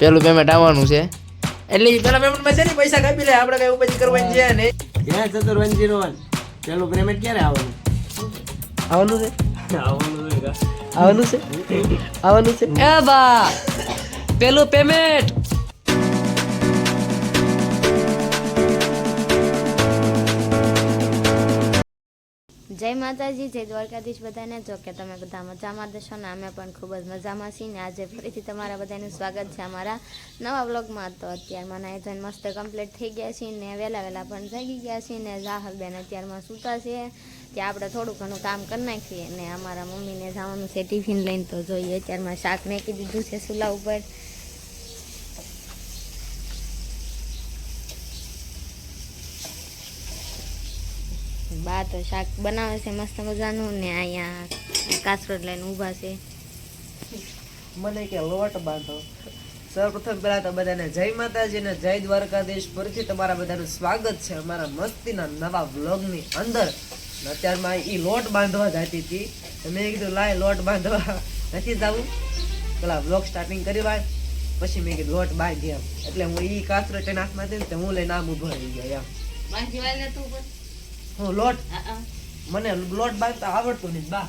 પેલું પેમેન્ટ આવવાનું છે. એટલે ઈ પેલા પેમેન્ટમાં છે ને પૈસા કાપી લે આપણે કઈ ઉપજ કરવાની છે ને ક્યાં ચતુર વન જીરો વન? પેલું પેમેન્ટ ક્યારે આવવાનું? આવવાનું છે? આવવાનું છે આવવાનું છે? આવવાનું છે? એ બા પેલું પેમેન્ટ માતાજી, જય દ્વારકાધીશ બધાને. જો કે તમે બધા મજામાં દેશો ને, અમે પણ ખૂબ જ મજામાં છીએ ને. આજે ફરીથી તમારા બધાનું સ્વાગત છે અમારા નવા બ્લોગમાં તો અત્યારમાં નાઈ ધોઈને મસ્ત કમ્પ્લીટ થઈ ગયા છીએ ને, વહેલા વહેલા પણ જાગી ગયા છીએ ને. રાહલબેન અત્યારમાં સૂતા છે, ત્યાં આપણે થોડું ઘણું કામ કરી નાખીએ ને. અમારા મમ્મીને જવાનું છે ટિફિન લઈને. તો જોઈએ, અત્યારમાં શાક મેકી દીધું છે, સુલા ઉપર. બા તો શાક બનાવે છે મસ્ત મજાનું. ને અહીંયા કાસરોટ લઈને ઊભા છે. મને કે લોટ બાંધો. સૌપ્રથમ પહેલા તો બધાને જય માતાજી ને જય દ્વારકાધીશ. ફરીથી તમારા બધાનું સ્વાગત છે અમારા મસ્તીના નવા વ્લોગની અંદર. ને અત્યારમાં એ લોટ બાંધવા જતી હતી. તો મેં કીધું લાય લોટ બાંધવા. નથી જવું? પેલા વ્લોગ સ્ટાર્ટિંગ કરી વાય. પછી મેં કીધું લોટ બાંધી એમ એટલે હું એ કાતરો તેના હાથમાં દઈને તો હું લઈને આમ ઊભો રહી ગયો એમ. હું લોટ મને લોટ બાંધતા આવડતો નહીં બા.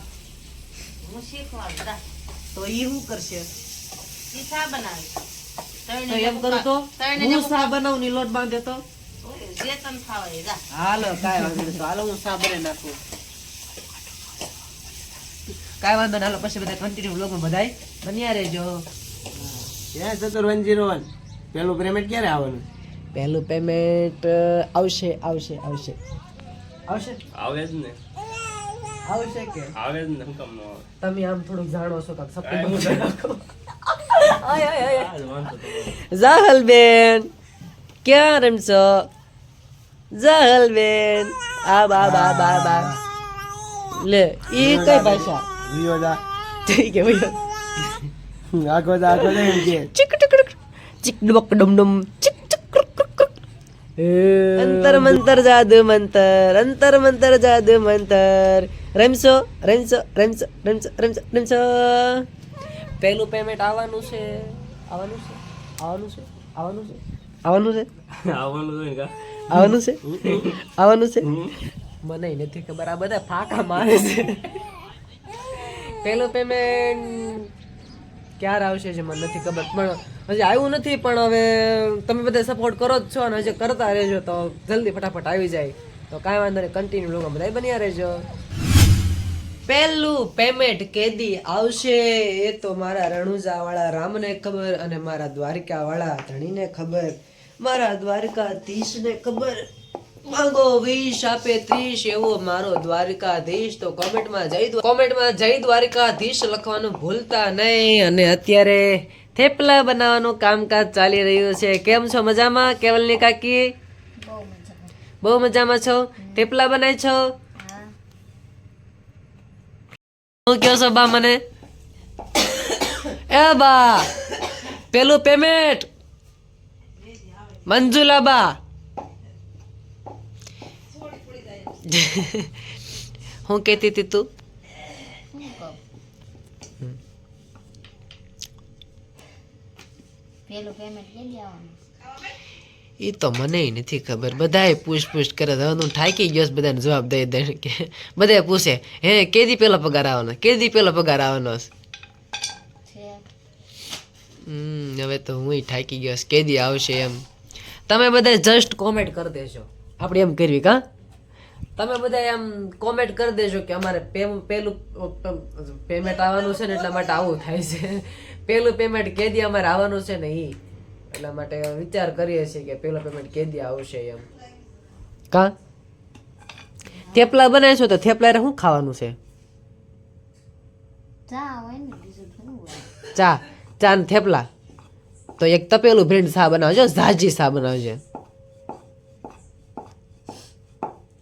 તો ઈ શું કરશે? તો એમ કરું તો? હું શા બનાવું ની લોટ બાંધે તો? હાલો કાંઈ વાંધો નહીં તો હાલો હું શા બને નાખું? કાંઈ વાંધો હાલો પછી બધા કન્ટિન્યુ વ્લોગમાં બધાય. બન્યા રહેજો. ક્યાં ચતુર વન જીરો વન પેલું પેમેન્ટ ક્યારે આવવાનું? પહેલું પેમેન્ટ આવશે આવશે આવશે. આવશે? આવે જ ને. આવશે કે? આવે જ ને હું કામ ન તમે આમ થોડુંક જાણો છો કાંક સપનું આય આય આય જાહલ બેન ક્યાં રમશો જાહલ બેન આ બા બા બા બા. લે ઈ કઈ ભાષા? વિયો જા ઠીક હે વિયો આગો એમ કે. ચીક ટીક ટીક. ડબક ડમ ડમ. ચીક. અંતર મંતર જાદુ મંતર અંતર મંતર જાદુ મંતર રમશો રમશો રમશો રમશો રમશો રમશો પહેલું પેમેન્ટ આવવાનું છે આવવાનું છે આવવાનું છે આવવાનું છે આવવાનું છે આવવાનું છે આવવાનું છે આવવાનું છે મને નથી ખબર આ બધા ફાકા મારે છે પહેલું પેમેન્ટ ક્યારે આવશે છે મને નથી ખબર. પણ હજી આવ્યું નથી, પણ હવે તમે બધા સપોર્ટ કરો જ છો અને હજી કરતા રહેજો તો જલ્દી ફટાફટ આવી જાય. તો કાંઈ વાંધો નહીં કન્ટિન્યુ લોકો બધા બન્યા રહેજો. પહેલું પેમેન્ટ કેદી આવશે એ તો મારા રણુજા વાળા રામને ખબર અને મારા દ્વારકા વાળા ધણીને ખબર. મારા દ્વારકાધીશને ખબર. માંગો વીસ આપે ત્રીસ એવો મારો દ્વારિકાધીશ. તો કોમેન્ટમાં જય કોમેન્ટમાં જય દ્વારિકાધીશ લખવાનું ભૂલતા નહીં. અને અત્યારે થેપલા બનાવવાનું કામકાજ ચાલી રહ્યું છે. કેમ છો મજામાં? કેવલની કાકી? બહુ મજામાં છો. થેપલા બનાય છો? હું કયો છો બા મને? એ બા, પેલું પેમેન્ટ મંજુલા બા હું કહેતી હતી તું? એ તો મને નથી ખબર. બધાએ પૂછ પૂછ કરે. હવે હું થાકી ગયો બધાને જવાબ દઈ દે કે બધાએ પૂછે હે કેદી પેલો પગાર આવવાનો? કેદી પેલો પગાર આવવાનો હમ હવે તો હું થાકી ગયો કેદી આવશે એમ. તમે બધા જસ્ટ કોમેન્ટ કરી દેજો. આપણે એમ કરવી કા તમે બધા એમ કોમેન્ટ કરી દેજો કે અમારે પેમ- પેલું પેમેન્ટ આવવાનું છે ને એટલા માટે આવું થાય છે. પેલું પેમેન્ટ કેદી અમારે આવવાનું છે ને એ એટલા માટે વિચાર કરીએ છીએ કે પેલું પેમેન્ટ કેદી આવશે એમ. કા? થેપલા બનાવે છો તો થેપલા શું ખાવાનું છે? ચા ચા ને થેપલા. તો એક તપેલું ભીંડ સા બનાવજો ઝાજી સા બનાવજો.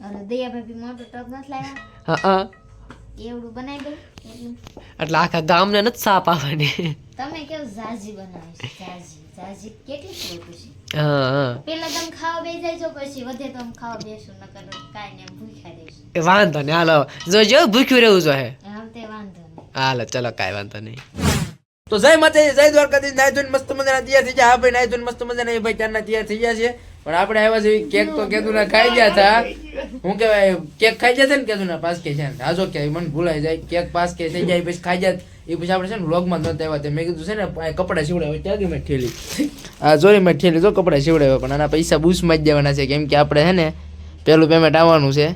અરે દયા ભાભી મોટો ટબ નથી લાવ્યા. હા હા. એવડું બનાવી દઉં? એટલે આખા ગામને નથી સાપ આવવાની. તમે કેવું ઝાઝી બનાવી ઝાઝી ઝાઝી કેટલી હોય પછી હા હા. પેલા તમે ખાવા બે જાય પછી વધે તો અમે ખાવા બેસું નકર કાંઈ ને ભૂખ્યા રહીશું. વાંધો નહીં હાલો. જોજો ભૂખ્યું રહેવું હે હવે તે વાંધો નહીં. હાલો ચલો કાંઈ વાંધો નહીં. તો જય માતાજી જય દ્વારકાધીશ મસ્ત મજાના તૈયાર થઈ ગયા. હા ભાઈ નાય મસ્ત મજાના એ ભાઈ ચારના તૈયાર થઈ ગયા છે. પણ આપણે આવ્યા છે કેક તો કેદુના ખાઈ ગયા હતા. હું કહેવાય કેક ખાઈ જાય છે ને કેદુના? પાસ કે છે ને. હાજો કે મને ભૂલાઈ જાય. કેક પાસ કે થઈ જાય પછી ખાઈ જાય એ પછી આપણે છે ને વ્લોગમાં નહોતા આવ્યા તે મેં કીધું છે ને કપડા કપડાં સીવડાવે ત્યાં ગઈ મેં ઠેલી. આ જોરી મેં ઠેલી જો કપડાં સીવડાવ્યા. પણ આના પૈસા બૂસમાં જ દેવાના છે કેમ કે આપણે છે ને પેલું પેમેન્ટ આવવાનું છે.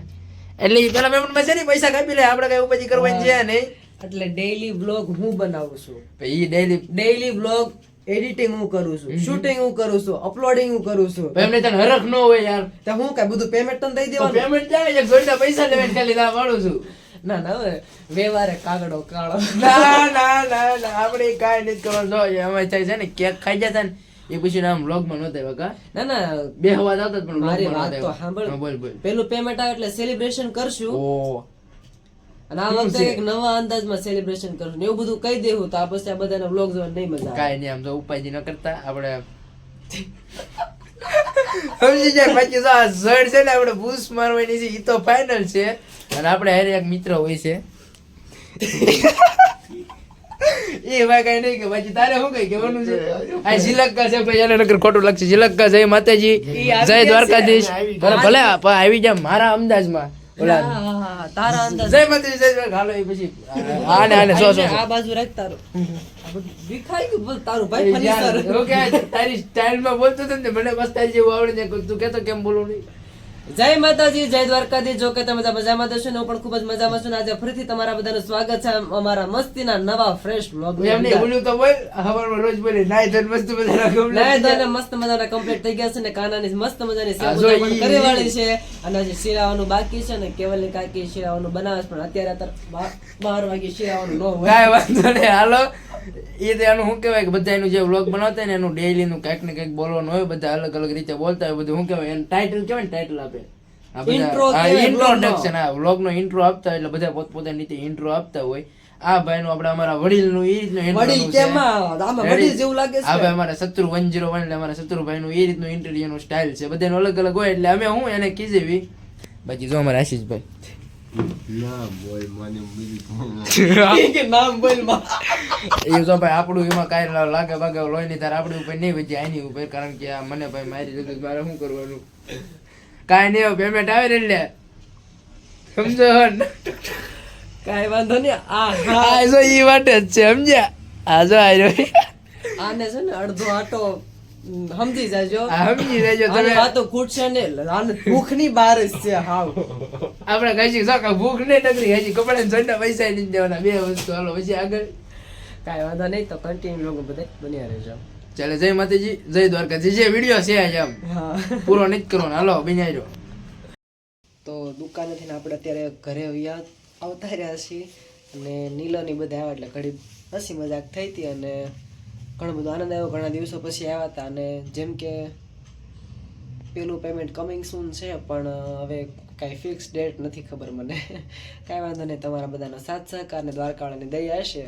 એટલે એ પેલા પેમેન્ટમાં છે ને પૈસા કાપી લે. આપણે કઈ પછી કરવાની છે નહીં. એટલે ડેઈલી વ્લોગ હું બનાવું છું? એ ડેઈલી ડેઈલી વ્લોગ એડિટિંગ હું કરું છું શૂટિંગ હું કરું છું અપલોડિંગ હું કરું છું. પેમેન્ટ તને હરખ ન હોય યાર. તો હું કઈ બધું પેમેન્ટ તને દઈ દેવાનું? પેમેન્ટ જાય? એક જોઈના પૈસા લેવા ખાલી ના પાડું છું. ના ના વ્યવહારે કાગડો કાળો. ના ના ના ના આપણે કાંઈ નથી કરવાનું. જો અમે થાય છે ને કેક ખાઈ જતા ને એ પછી આમ વ્લોગમાં નહોતા આવ્યા કા ના ના બે હવા આવતા પણ મારી માં વાત તો સાંભળ. બોલ બોલ. પેલું પેમેન્ટ આવે એટલે સેલિબ્રેશન કરશું. ઓ અને આ વખતે એક નવા અંદાજમાં સેલિબ્રેશન કરું ને એવું બધું કહી દેવું તો આ પછી આ બધાને વ્લોગ જોવા નહીં મજા આવે. કાંઈ નહીં આમ તો ઉપાય ન કરતા. આપણે સમજી જાય બાકી જો આ ઝડ છે ને આપણે બૂસ મારવાની છે એ તો ફાઇનલ છે. અને આપણે હારે એક મિત્ર હોય છે. એ ભાઈ કઈ નહીં કે બાકી તારે શું કઈ કહેવાનું છે? આ શિલક્કા છે ભાઈ એને નકર ખોટું લખશે શિલક્કા જય માતાજી. જય દ્વારકાધીશ. ભલે આવી જા મારા અંદાજમાં. ઓલા તારા અંદાજ. જય માતાજી જય એ પછી સો સો આ બાજુ રાખ તારું. વિખાઈ ગયું બોલ તારું ભાઈ યાર, તારું. તારી સ્ટાઇલમાં બોલતો હતો ને મને બસ તારી જેવું આવડે ને તું કેતો કેમ બોલું નહીં? જય માતાજી જય દ્વારકાધીશ. જો કે તમે મજામાં તો ને હું પણ ખૂબ જ મજામાં છું ને. આજે ફરીથી તમારા બધાનું સ્વાગત છે અમારા મસ્તીના નવા ફ્રેશ બ્લોગ એમ નહીં બોલ્યું તો બોલ. હવારમાં રોજ બોલે નાય ધન મસ્ત મજાના કમ્પ્લીટ નાય ધન મસ્ત મજાના કમ્પ્લીટ થઈ ગયા છે ને કાનાની મસ્ત મજાની સેવા પણ કરી વાળી છે. અને હજી શિરાવાનું બાકી છે ને કેવલની કાકી શિરાવાનું બનાવે પણ અત્યારે અત્યારે બાર વાગે શિરાવાનું ન હોય. કાંઈ વાંધો નહીં હાલો. એ તો એનું શું કહેવાય કે બધા એનું જે વ્લોગ બનાવતા ને એનું ડેઈલી નું કંઈક ને કંઈક બોલવાનું હોય બધા અલગ અલગ રીતે બોલતા હોય બધું શું કહેવાય? એનું ટાઇટલ કહેવાય ને ટાઇટલ આપે. આ બધા- હા, કહેવાય introduction, હા વ્લોગ નો ઇન્ટ્રો આપતા એટલે બધા પોતપોતાની રીતે ઇન્ટ્રો આપતા હોય. આ ભાઈ નું આપડે અમારા વડીલનું એ રીતનું વડીલ. કેમ? આ? આમાં વડીલ જેવું લાગે છે? આ ભાઈ અમારા શત્રુ વન જીરો વન એટલે અમારા શત્રુભાઈ નું એ રીતનું ઇન્ટરવ્યુ નું સ્ટાઇલ છે. બધાનું અલગ અલગ હોય એટલે અમે હું એને કીધેવી બાકી જો અમારા આશીષભાઈ. આપણું એમાં કાંઈ લાગે બાગે લોહી નહીં તારે આપણી ઉપર નહીં વધી આની ઉપર કારણ કે આ મને ભાઈ મારી લીધું મારે શું કરવાનું? કાંઈ નહીં પેમેન્ટ આવે ને એટલે. સમજો? ને? કાંઈ વાંધો નહીં. આ હા. જો એ માટે જ છે સમજ્યા? આ જો આ રહ્યો. આને છે ને અડધો આટો સમજી જાજો. આ સમજી આની તમે. વાતો ખૂટશે ને ભૂખની બાર જ છે હાવ. આપણે કહીશું જો કે ભૂખ ને નકરી હજી કપડા જોઈને પૈસા ય દેવાના બે વસ્તુ. હાલો પછી આગળ. કાંઈ વાંધો નહીં તો કન્ટિન્યુ લોકો બધા બન્યા રહેજો. ચાલે જય માતાજી જય દ્વારકાજી જે વીડિયો છે આજે આમ. પૂરો નથી કરવાનો. હાલો જાઓ તો દુકાનેથી ને આપણે અત્યારે ઘરે આવતા રહ્યા છીએ. અને નીલોની બધા આવ્યા એટલે ઘડી હસી મજાક થઈ હતી અને ઘણો બધો આનંદ આવ્યો, ઘણા દિવસો પછી આવ્યા હતા અને જેમ કે પેલું પેમેન્ટ કમિંગ સૂન છે, પણ હવે કાંઈ ફિક્સ ડેટ નથી ખબર મને. કાંઈ વાંધો નહીં, તમારા બધાનો સાથ સહકાર અને દ્વારકાવાળાની દયા હશે,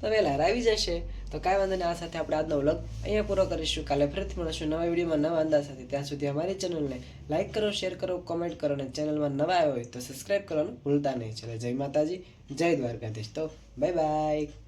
તો વહેલા આવી જશે. તો કાંઈ વાંધો નહીં, આ સાથે આપણે આજનો વ્લોગ અહીંયા પૂરો કરીશું. કાલે ફરીથી મળીશું નવા વિડીયોમાં નવા અંદાજ સાથે. ત્યાં સુધી અમારી ચેનલને લાઇક કરો શેર કરો કોમેન્ટ કરો અને ચેનલમાં નવા આવ્યો હોય તો સબસ્ક્રાઈબ કરવાનું ભૂલતા નહીં. ચલો, જય માતાજી, જય દ્વારકાધીશ. તો બાય બાય